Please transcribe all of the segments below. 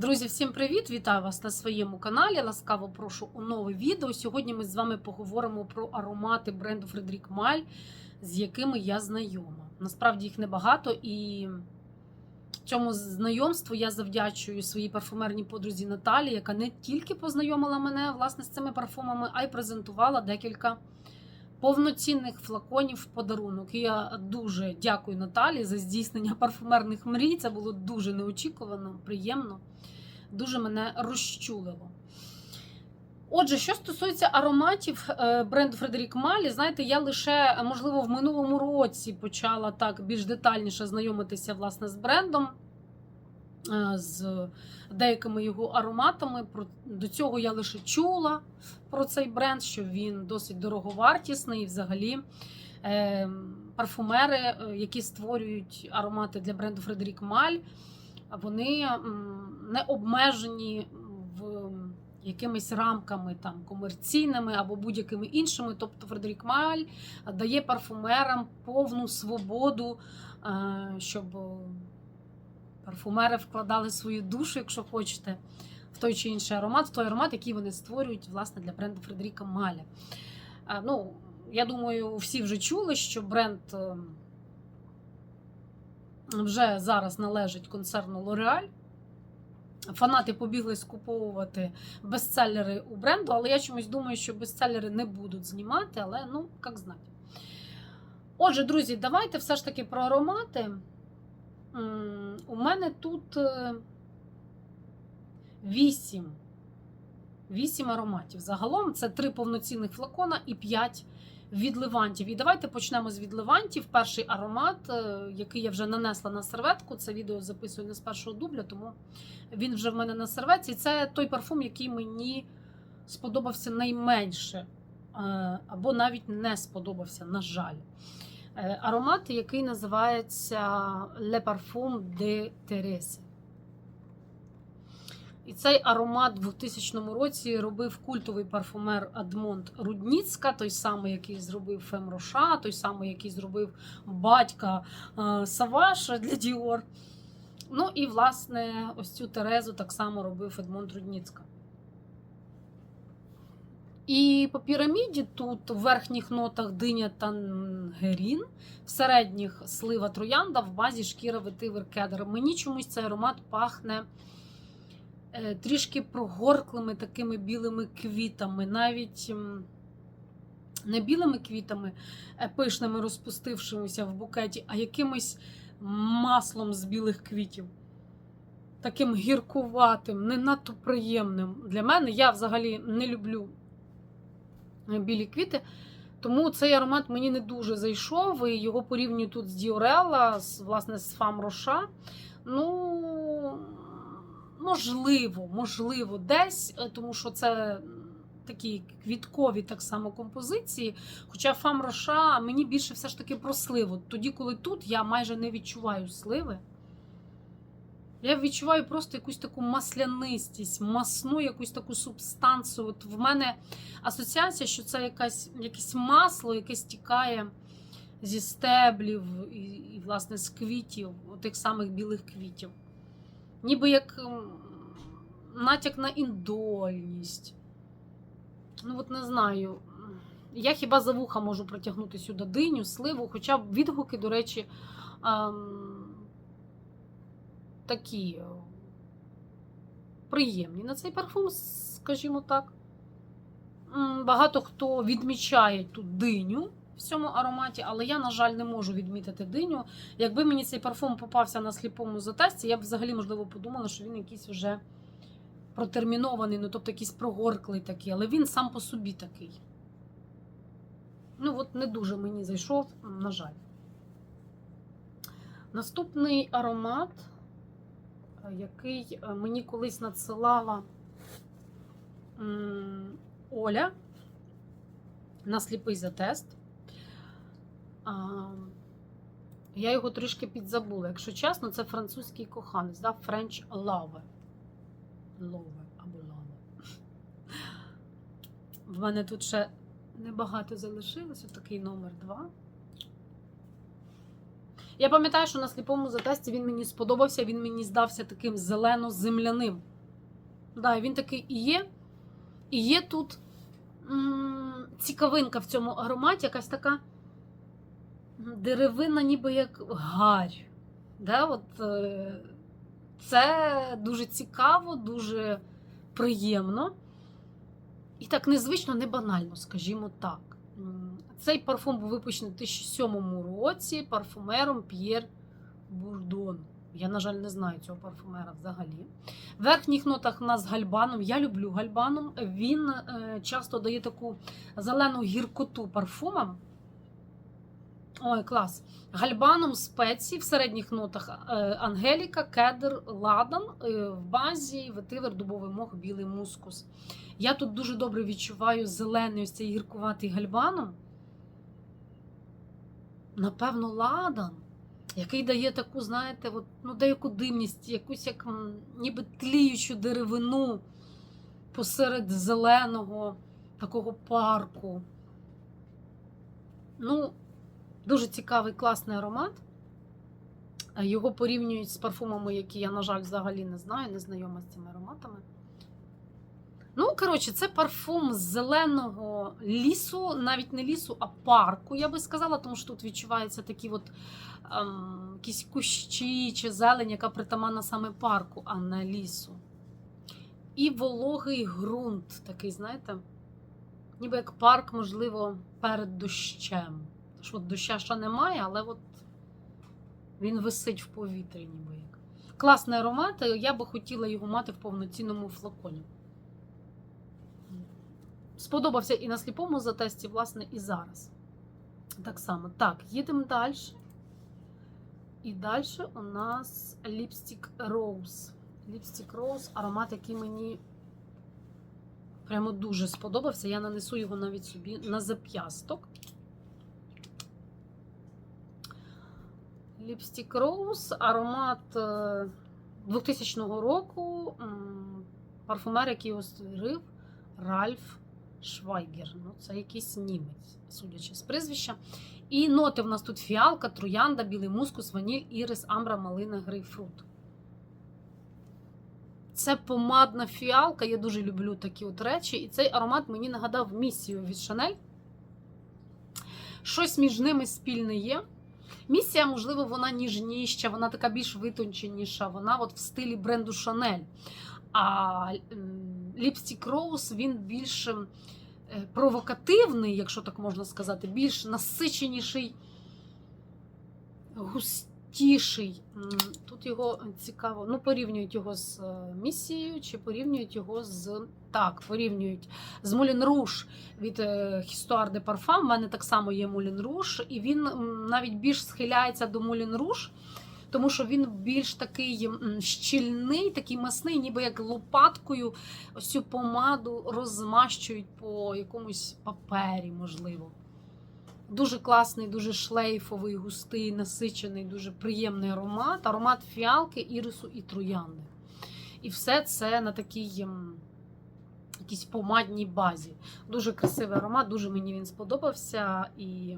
Друзі, всім привіт! Вітаю вас на своєму каналі. Ласкаво прошу у нове відео. Сьогодні ми з вами поговоримо про аромати бренду Фредерік Маль, з якими я знайома. Насправді їх небагато, і цьому знайомству я завдячую своїй парфумерній подрузі Наталі, яка не тільки познайомила мене власне з цими парфумами, а й презентувала декілька повноцінних флаконів в подарунок. І я дуже дякую Наталі за здійснення парфумерних мрій. Це було дуже неочікувано, приємно, дуже мене розчулило. Отже, що стосується ароматів е, бренду Фредерік Малі, знаєте, я лише, можливо, в минулому році почала так більш детальніше знайомитися власне з брендом, з деякими його ароматами. До цього я лише чула про цей бренд, що він досить дороговартісний і взагалі. е, Парфумери, е, які створюють аромати для бренду Фредерік Маль, вони не обмежені в якимись рамками там комерційними або будь-якими іншими. Тобто Фредерік Маль дає парфумерам повну свободу, е, щоб парфумери вкладали свою душу, якщо хочете, в той чи інший аромат, в той аромат, який вони створюють власне для бренду Фредеріка Маля. Е, Ну, я думаю, всі вже чули, що бренд е, вже зараз належить концерну L'Oreal. Фанати побігли скуповувати бестселери у бренду, але я чомусь думаю, що бестселери не будуть знімати, але ну, як знати. Отже, друзі, давайте все ж таки про аромати. У мене тут е, вісім. Вісім ароматів. Загалом це три повноцінних флакона і п'ять від левантів. І давайте почнемо з від левантів. Перший аромат, е, який я вже нанесла на серветку. Це відео записую не з першого дубля, тому він вже в мене на серветці. Це той парфум, який мені сподобався найменше, е, або навіть не сподобався, на жаль. Е, Аромат, який називається Le Parfum de Thérèse. І цей аромат в 2000 році робив культовий парфумер Адмонт Рудніцька, той самий, який зробив Фем Роша, той самий, який зробив батька е, Саваша для Діор. Ну і, власне, ось цю Терезу так само робив Едмонд Рудніцька. І по піраміді тут в верхніх нотах диня тангерін, в середніх слива троянда, в базі шкіра ветивер кедр. Мені чомусь цей аромат пахне е, трішки прогорклими такими білими квітами, навіть не білими квітами, е, пишними, розпустившимися в букеті, а якимось маслом з білих квітів. Таким гіркуватим, не надто приємним. Для мене я взагалі не люблю білі квіти. Тому цей аромат мені не дуже зайшов. І його порівнюю тут з Діорелла, з, власне, з Фам Роша. Ну, можливо, можливо, десь, е, тому що це такі квіткові так само композиції. Хоча Фам Роша мені більше все ж таки про сливу. Тоді, коли тут я майже не відчуваю сливи. Я відчуваю просто якусь таку маслянистість, масну якусь таку субстанцію. От в мене асоціація, що це якась, якесь масло, яке стікає зі стеблів і, і власне, з квітів, тих самих білих квітів. Ніби як натяк на індольність. Ну, от не знаю. Я хіба за вуха можу протягнути сюди диню, сливу, хоча відгуки, до речі, ем, такі е, приємні на цей парфум, скажімо так. Багато хто відмічає тут диню в цьому ароматі, але я, на жаль, не можу відмітити диню. Якби мені цей парфум попався на сліпому затесті, я б взагалі, можливо, подумала, що він якийсь вже протермінований, ну тобто якийсь прогорклий такий, але він сам по собі такий. Ну, от не дуже мені зайшов, на жаль. Наступний аромат, який е, мені колись надсилала Оля на сліпий затест. Я його трішки підзабула. Якщо чесно, це французький коханець, да? French Love. Love або Love. В мене тут ще небагато залишилось. Отакий номер 2. Я пам'ятаю, що на сліпому затесті він мені сподобався, він мені здався таким зелено-земляним. Да, він такий і є. І є тут м, цікавинка в цьому ароматі, якась така деревина, ніби як гарь. Да, от, е, це дуже цікаво, дуже приємно. І так незвично, не банально, скажімо так. Цей парфум був випущений у 2007 році парфумером П'єр Бурдон. Я, на жаль, не знаю цього парфумера взагалі. В верхніх нотах у нас гальбаном. Я люблю гальбаном. Він е, часто дає таку зелену гіркоту парфумам. Ой, клас. Гальбаном спеції в середніх нотах е, Ангеліка, кедр, ладан, е, в базі ветивер, дубовий мох, білий мускус. Я тут дуже добре відчуваю зелений ось цей гіркуватий гальбаном. Напевно, ладан, який дає таку, знаєте, от, ну, деяку димність, якусь як ніби тліючу деревину посеред зеленого такого парку. Ну, дуже цікавий, класний аромат. Е, Його порівнюють з парфумами, які я, на жаль, взагалі не знаю, не знайома з цими ароматами. Ну, коротше, це парфум з зеленого лісу, навіть не лісу, а парку, я би сказала, тому що тут відчуваються такі от ем, якісь кущі чи зелень, яка притаманна саме парку, а не лісу. І вологий ґрунт, такий, знаєте, ніби як парк, можливо, перед дощем. Тож от доща ще немає, але от він висить в повітрі, ніби як. Класний аромат, я би хотіла його мати в повноцінному флаконі. Сподобався і на сліпому затесті, власне, і зараз. Так само. Так, їдемо далі. І далі у нас ліпстик Rose. Ліпстик Rose, аромат, який мені прямо дуже сподобався. Я нанесу його навіть собі на зап'ясток. Ліпстик Rose, аромат е, 2000 року. Парфумер, який його створив Ральф Швайгер. Ну, це якийсь німець, судячи з прізвища. І ноти в нас тут фіалка, троянда, білий мускус, ваніль, ірис, амбра, малина, грейпфрут. Це помадна фіалка. Я дуже люблю такі от речі. І цей аромат мені нагадав місію від Шанель. Щось між ними спільне є. Місія, можливо, вона ніжніша, вона така більш витонченіша, вона от в стилі бренду Шанель. А Ліпстік Роуз він більш е, провокативний, якщо так можна сказати, більш насиченіший, густіший. Тут його цікаво. Ну, порівнюють його з е, місією, чи порівнюють його з. Так, порівнюють з Moulin Rouge від е, Histoire de Parfum. У мене так само є Moulin Rouge, і він навіть більш схиляється до Moulin Rouge, тому що він більш такий щільний, такий масний, ніби як лопаткою цю помаду розмащують по якомусь папері, можливо. Дуже класний, дуже шлейфовий, густий, насичений, дуже приємний аромат. Аромат фіалки, ірису і троянди. І все це на такій якійсь помадній базі. Дуже красивий аромат, дуже мені він сподобався. І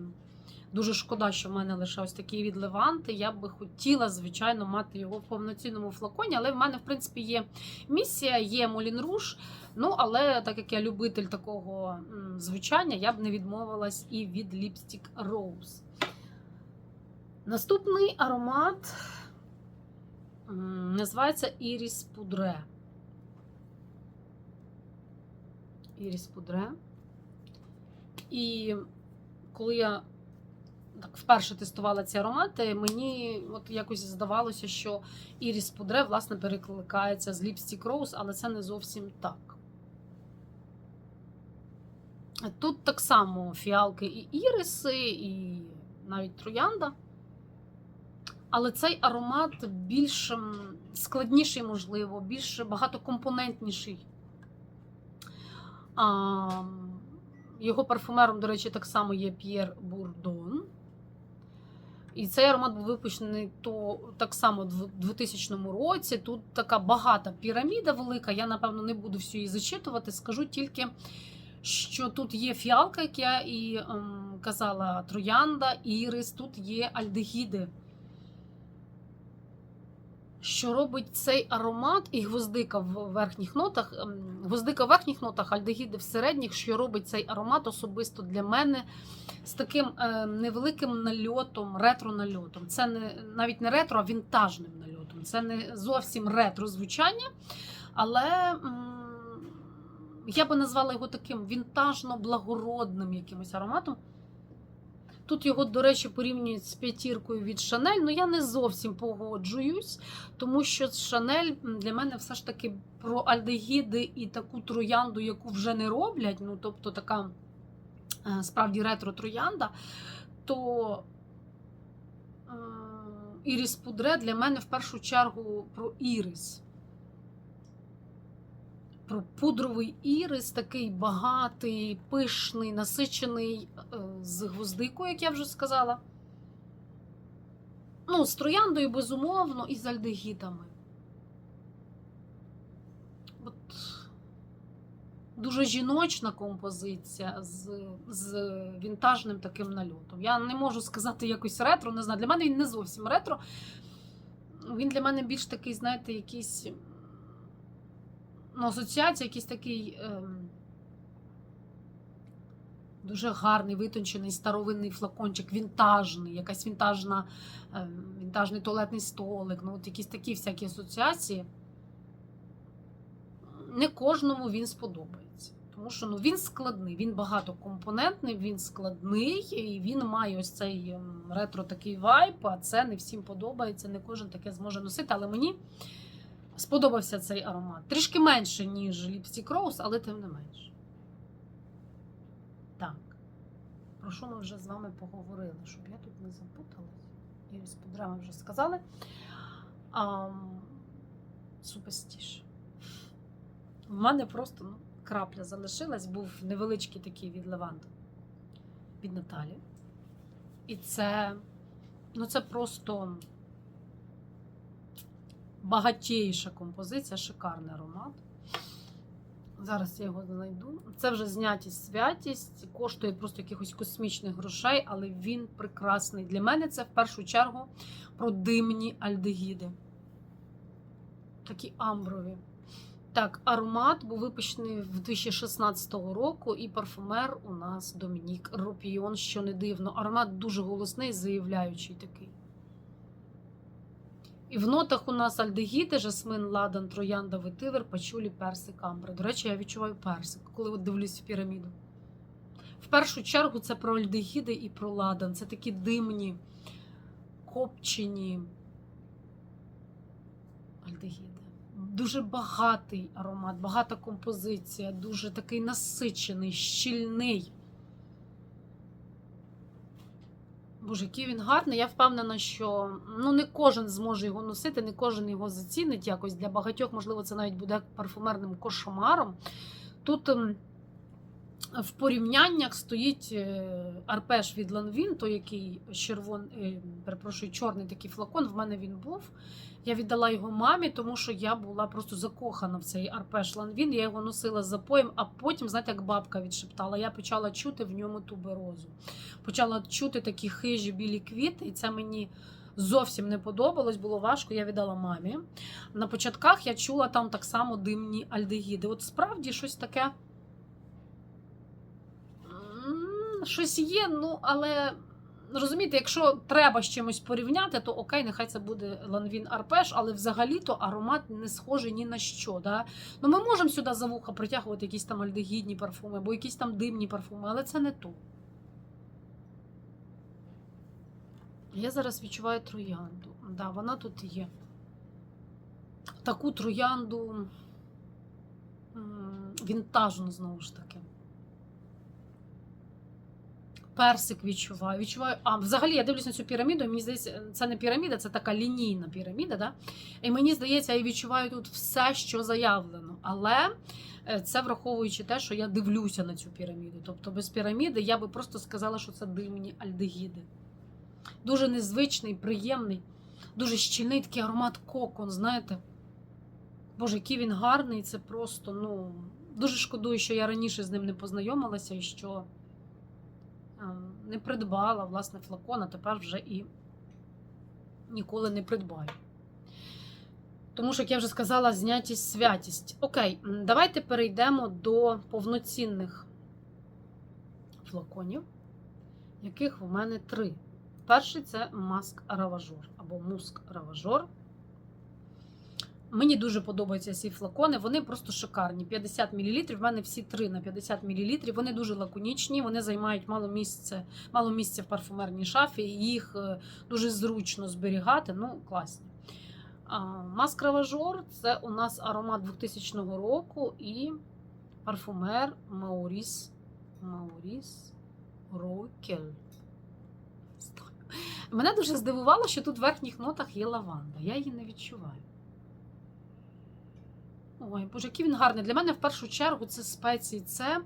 дуже шкода, що в мене лише ось такі від Леванти. Я би хотіла, звичайно, мати його в повноцінному флаконі, але в мене, в принципі, є місія, є Молін Руш. Ну, але так як я любитель такого звучання, я б не відмовилась і від Lipstick Rose. Наступний аромат називається Iris Poudre. Iris Poudre. І коли я так вперше тестувала ці аромати, мені от якось здавалося, що Iris Poudre, власне, перекликається з Lipstick Rose, але це не зовсім так. Тут так само фіалки і іриси, і навіть троянда. Але цей аромат більш складніший, можливо, більш багатокомпонентніший. А, його парфумером, до речі, так само є П'єр Бурдон. І цей аромат був випущений то, так само в 2000 році. Тут така багата піраміда велика. Я, напевно, не буду всю її зачитувати. Скажу тільки, що тут є фіалка, як я і ем, казала, троянда, ірис, тут є альдегіди. Що робить цей аромат і гвоздика в верхніх нотах, ем, гвоздика в верхніх нотах, альдегіди в середніх, що робить цей аромат особисто для мене з таким е, невеликим нальотом, ретро-нальотом. Це не навіть не ретро, а вінтажним нальотом. Це не зовсім ретро звучання, але я би назвала його таким вінтажно-благородним якимось ароматом. Тут його, до речі, порівнюють з п'ятіркою від Шанель. Ну я не зовсім погоджуюсь, тому що Шанель для мене все ж таки про альдегіди і таку троянду, яку вже не роблять. Ну, тобто така е, справді ретро-троянда, то е, Іріс Пудре для мене в першу чергу про ірис. Про пудровий ірис, такий багатий, пишний, насичений е, з гвоздикою, як я вже сказала. Ну, з трояндою, безумовно, і з альдегідами. От дуже жіночна композиція з, з вінтажним таким нальотом. Я не можу сказати якось ретро, не знаю. Для мене він не зовсім ретро. Він для мене більш такий, знаєте, якийсь ну, асоціація, якийсь такий ем, дуже гарний, витончений старовинний флакончик, вінтажний, якась вінтажна, ем, вінтажний туалетний столик, ну, от якісь такі всякі асоціації. Не кожному він сподобається. Тому що ну, він складний, він багатокомпонентний, він складний, і він має ось цей ем, ретро такий вайб, а це не всім подобається, не кожен таке зможе носити. Але мені сподобався цей аромат. Трішки менше, ніж Lipstick Rose, але тим не менше. Так. Про що ми вже з вами поговорили, щоб я тут не запуталась. І з подрами вже сказали. А, супестіш. В мене просто ну, крапля залишилась, був невеличкий такий від Левант від Наталі. І це, ну, це просто багатіша композиція, шикарний аромат. Зараз я його знайду. Це вже знятість святість, коштує просто якихось космічних грошей, але він прекрасний. Для мене це в першу чергу про димні альдегіди. Такі амброві. Так, аромат був випущений в 2016 року, і парфумер у нас Домінік Ропіон, що не дивно. Аромат дуже голосний, заявляючий такий. І в нотах у нас альдегіди, жасмин, ладан, троянда, ветивер, пачулі, персик, амбра. До речі, я відчуваю персик, коли от дивлюсь в піраміду. В першу чергу це про альдегіди і про ладан. Це такі димні, копчені альдегіди. Дуже багатий аромат, багата композиція, дуже такий насичений, щільний. Боже, який він гарний. Я впевнена, що ну, не кожен зможе його носити, не кожен його зацінить якось. Для багатьох, можливо, це навіть буде парфумерним кошмаром. Тут ем, в порівняннях стоїть е, арпеш від Ланвін, той, який червон, е, перепрошую, чорний такий флакон. В мене він був. Я віддала його мамі, тому що я була просто закохана в цей арпеш Ланвін. Я його носила з запоєм, а потім, знаєте, як бабка відшептала, я почала чути в ньому туберозу. Почала чути такі хижі білі квіти, і це мені. Зовсім не подобалось, було важко, я віддала мамі. На початках я чула там так само димні альдегіди. От справді щось таке. м, Щось є, ну, але розумієте, якщо треба з чимось порівняти, то окей, нехай це буде Ланвін Арпеш, але взагалі-то аромат не схожий ні на що. Да? Ну, ми можемо сюди за вуха притягувати якісь там альдегідні парфуми або якісь там димні парфуми, але це не то. Я зараз відчуваю троянду. Да, вона тут є. Таку троянду вінтажну, знову ж таки. Персик відчуваю. Відчуваю. А взагалі я дивлюсь на цю піраміду, і мені здається, це не піраміда, це така лінійна піраміда. Да? І мені здається, я відчуваю тут все, що заявлено. Але е, це враховуючи те, що я дивлюся на цю піраміду. Тобто без піраміди я би просто сказала, що це димні альдегіди. Дуже незвичний, приємний, дуже щільний такий аромат кокон, знаєте. Боже, який він гарний, це просто, ну, дуже шкодую, що я раніше з ним не познайомилася і що не придбала власне флакон, а тепер вже і ніколи не придбаю. Тому що, як я вже сказала, знятість святість. Окей, давайте перейдемо до повноцінних флаконів, яких в мене три. Перший це маск раважор або муск раважор. Мені дуже подобаються ці флакони, вони просто шикарні. 50 мл. В мене всі три на 50 мл. Вони дуже лаконічні, вони займають мало місця, мало місця в парфумерній шафі, їх е, дуже зручно зберігати. Ну, класні. А, Маск це у нас аромат 2000 року і парфумер Мауріс. Мауріс Рокель. Мене дуже здивувало, що тут в верхніх нотах є лаванда. Я її не відчуваю. Ой, боже, який він гарний. Для мене в першу чергу це спеції, це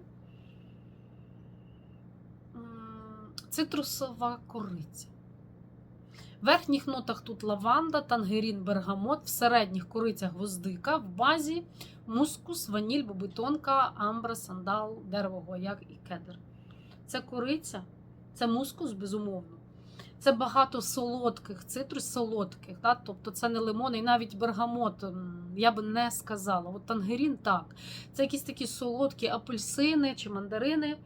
цитрусова кориця. В верхніх нотах тут лаванда, тангерін, бергамот, в середніх корицях гвоздика, в базі мускус, ваніль, бобитонка, амбра, сандал, дерево гояк і кедр. Це кориця, це мускус, безумовно. Це багато солодких цитрус, солодких, та? тобто це не лимон і навіть бергамот, я би не сказала. От тангерін так. Це якісь такі солодкі апельсини чи мандарини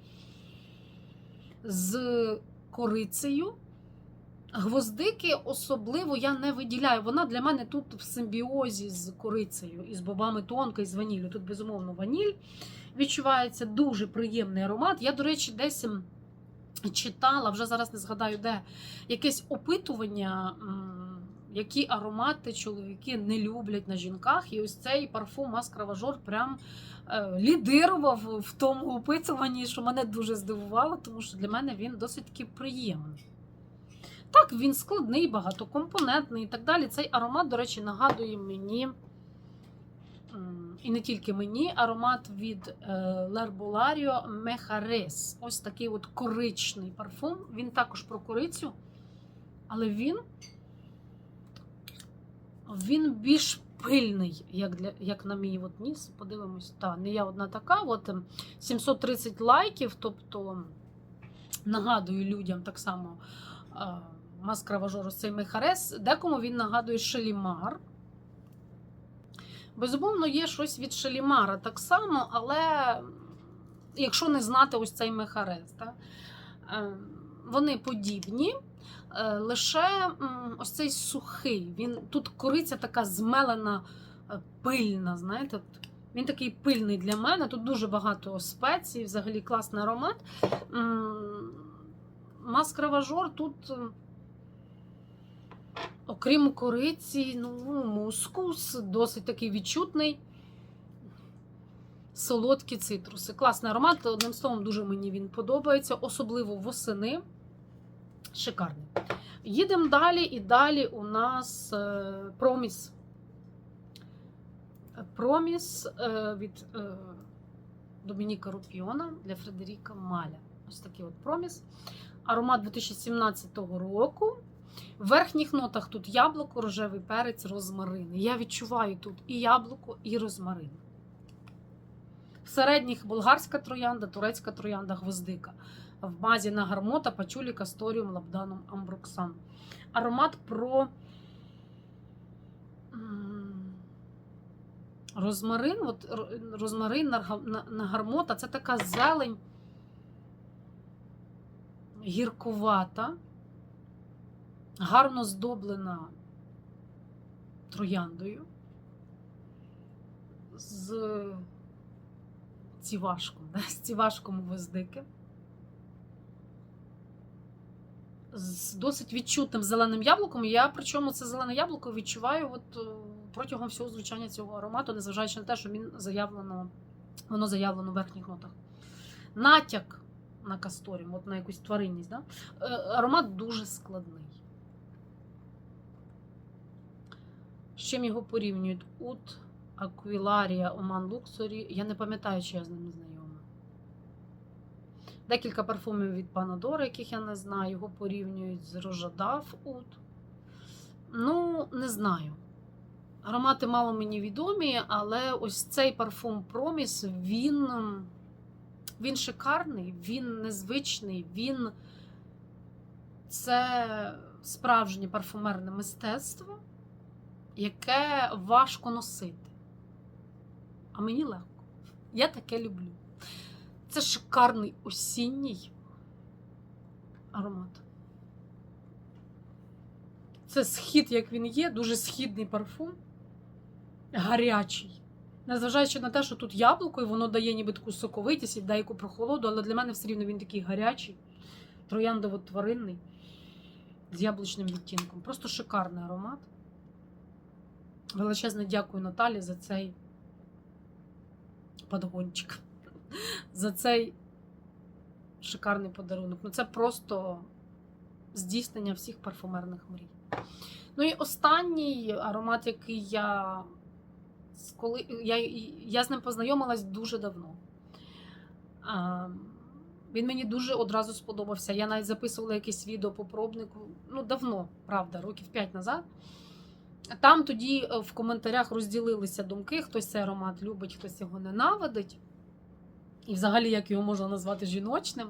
з корицею. Гвоздики особливо я не виділяю. Вона для мене тут в симбіозі з корицею, і з бобами тонка, і з ваніллю. Тут, безумовно, ваніль. Відчувається дуже приємний аромат. Я, до речі, десь читала, вже зараз не згадаю, де якесь опитування, які аромати чоловіки не люблять на жінках. І ось цей парфум Маск Раважор прям е, лідирував в тому опитуванні, що мене дуже здивувало, тому що для мене він досить таки приємний. Так, він складний, багатокомпонентний і так далі. Цей аромат, до речі, нагадує мені, і не тільки мені, аромат від L'Herbolario Мехарес. Ось такий от коричний парфум. Він також про корицю, але він, він більш пильний, як, для, як на мій от ніс. Подивимось, та, не я одна така. От ем, 730 лайків, тобто нагадую людям так само. е, Маск цей Мехарес. Декому він нагадує Шелімар. Безумовно, є щось від Шелімара так само, але якщо не знати ось цей Мехарес, так? е, вони подібні. е, Лише ось цей сухий. Він, тут кориця така змелена, е, пильна. знаєте. Він такий пильний для мене. Тут дуже багато спецій, взагалі класний аромат. М, Маск тут. Окрім кориці, ну, мускус, досить такий відчутний. Солодкі цитруси. Класний аромат. Одним словом, дуже мені він подобається, особливо восени. Шикарний. Їдемо далі, і далі у нас е, проміс. Проміс е, від е, Домініка Рупіона для Фредеріка Маля. Ось такий от проміс. Аромат 2017 року. В верхніх нотах тут яблуко, рожевий перець, розмарин. Я відчуваю тут і яблуко, і розмарин. В середніх болгарська троянда, турецька троянда, гвоздика. В базі на гармота, пачулі, касторіум, лабданом, амброксан. Аромат про розмарин. От розмарин на гармота це така зелень гіркувата гарно здоблена трояндою з цівашком, з цівашком гвоздики. З досить відчутним зеленим яблуком. Я причому це зелене яблуко відчуваю от, е, протягом всього звучання цього аромату, незважаючи на те, що він заявлено, воно заявлено в верхніх нотах. Натяк на касторіум, от на якусь тваринність. Да? Е, Аромат дуже складний. З чим його порівнюють? Ут, Аквіларія, Оман Луксорі. Я не пам'ятаю, чи я з ними знайома. Декілька парфумів від Панадора, яких я не знаю. Його порівнюють з Рожадав Ут. Ну, не знаю. Аромати мало мені відомі, але ось цей парфум Проміс, він, він шикарний, він незвичний, він це справжнє парфумерне мистецтво. Яке важко носити. А мені легко. Я таке люблю. Це шикарний осінній аромат. Це схід, як він є, дуже східний парфум. Гарячий. Незважаючи на те, що тут яблуко, і воно дає ніби таку соковитість і дає яку прохолоду, але для мене все рівно він такий гарячий, трояндово-тваринний, з яблучним відтінком. Просто шикарний аромат. Величезне дякую Наталі за цей подгончик, за цей шикарний подарунок. Ну, це просто здійснення всіх парфумерних мрій. Ну і останній аромат, який я коли я, я з ним познайомилась дуже давно. А, він мені дуже одразу сподобався. Я навіть записувала якесь відео по пробнику. Ну, давно, правда, років 5 назад. Там тоді е, в коментарях розділилися думки: хтось цей аромат любить, хтось його ненавидить. І взагалі, як його можна назвати жіночним,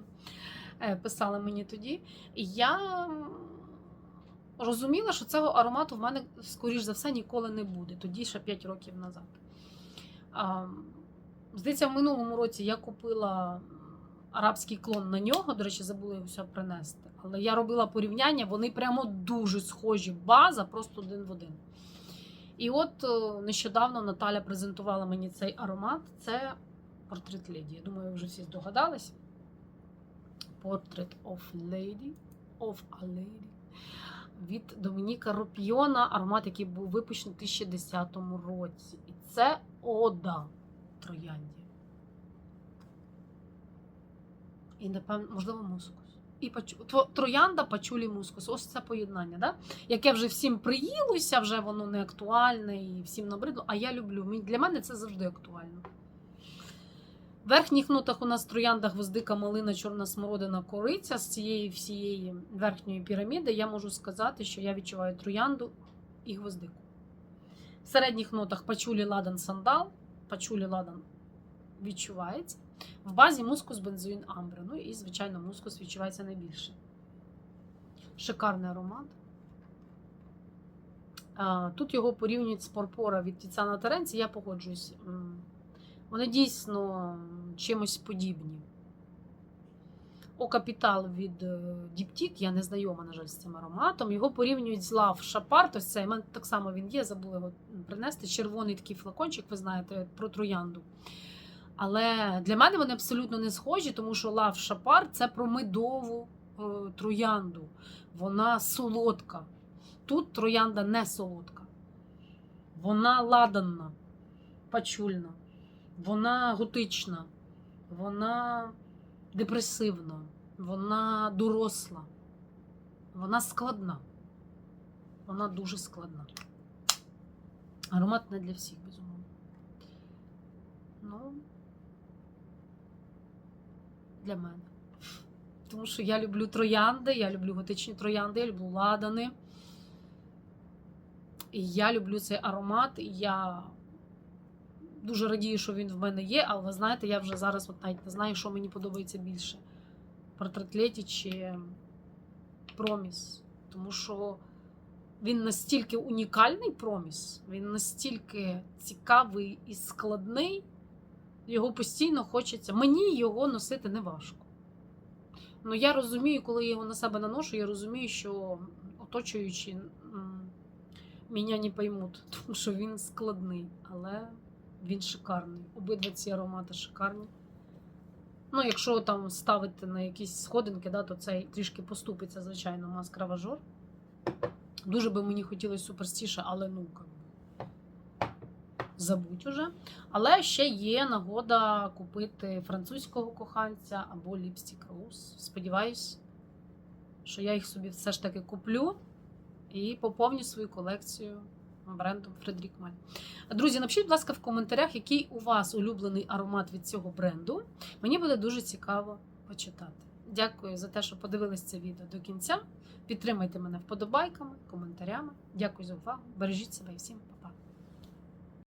е, писали мені тоді. Я розуміла, що цього аромату в мене, скоріш за все, ніколи не буде. Тоді ще 5 років назад. Здається, в минулому році я купила арабський клон на нього. До речі, забула його все принести. Але я робила порівняння, вони прямо дуже схожі. База, просто один в один. І от е, нещодавно Наталя презентувала мені цей аромат. Це портрет леді. Я думаю, вже всі здогадались. Portrait of Lady of a Lady від Домініка Ропіона, аромат, який був випущений у 2010 році. І це ода троянді. І, напевно, можливо, мускус. І пачу... Троянда, пачулі, мускус. Ось це поєднання, да? яке вже всім приїлося, вже воно не актуальне і всім набридло. А я люблю. Для мене це завжди актуально. В верхніх нотах у нас троянда, гвоздика, малина, чорна смородина, кориця з цієї всієї верхньої піраміди. Я можу сказати, що я відчуваю троянду і гвоздику. В середніх нотах пачулі, ладан, сандал. Пачулі, ладан відчувається. В базі мускус, бензоїн, амбра. Ну і, звичайно, мускус відчувається найбільше. Шикарний аромат. Тут його порівнюють з порпора від Тіцана Теренці. Я погоджуюсь. Вони дійсно чимось подібні. О капітал від е, Діптік, я не знайома, на жаль, з цим ароматом. Його порівнюють з Лав Шапарт. Ось цей, так само він є, забула його принести. Червоний такий флакончик, ви знаєте, про троянду. Але для мене вони абсолютно не схожі, тому що Лав Шапар це про медову е, троянду. Вона солодка. Тут троянда не солодка. Вона ладанна, пачульна, вона готична, вона депресивна, вона доросла, вона складна. Вона дуже складна. Аромат не для всіх, безумовно. Ну, для мене. Тому що я люблю троянди, я люблю готичні троянди, я люблю ладани. І я люблю цей аромат. І я дуже радію, що він в мене є, але ви знаєте, я вже зараз от навіть не знаю, що мені подобається більше: портрет Леті чи проміс. Тому що він настільки унікальний проміс, він настільки цікавий і складний, його постійно хочеться. Мені його носити не важко. Ну, я розумію, коли я його на себе наношу, я розумію, що оточуючі м, мене не поймуть, тому що він складний, але він шикарний. Обидва ці аромати шикарні. Ну, якщо там ставити на якісь сходинки, да, то цей трішки поступиться, звичайно, маскра важор. Дуже би мені хотілося суперстіше, але ну забудь уже. Але ще є нагода купити французького коханця або ліпстік роуз. Сподіваюсь, що я їх собі все ж таки куплю і поповню свою колекцію брендом Фредерік Маль. Друзі, напишіть, будь ласка, в коментарях, який у вас улюблений аромат від цього бренду. Мені буде дуже цікаво почитати. Дякую за те, що подивились це відео до кінця. Підтримайте мене вподобайками, коментарями. Дякую за увагу. Бережіть себе і всім па.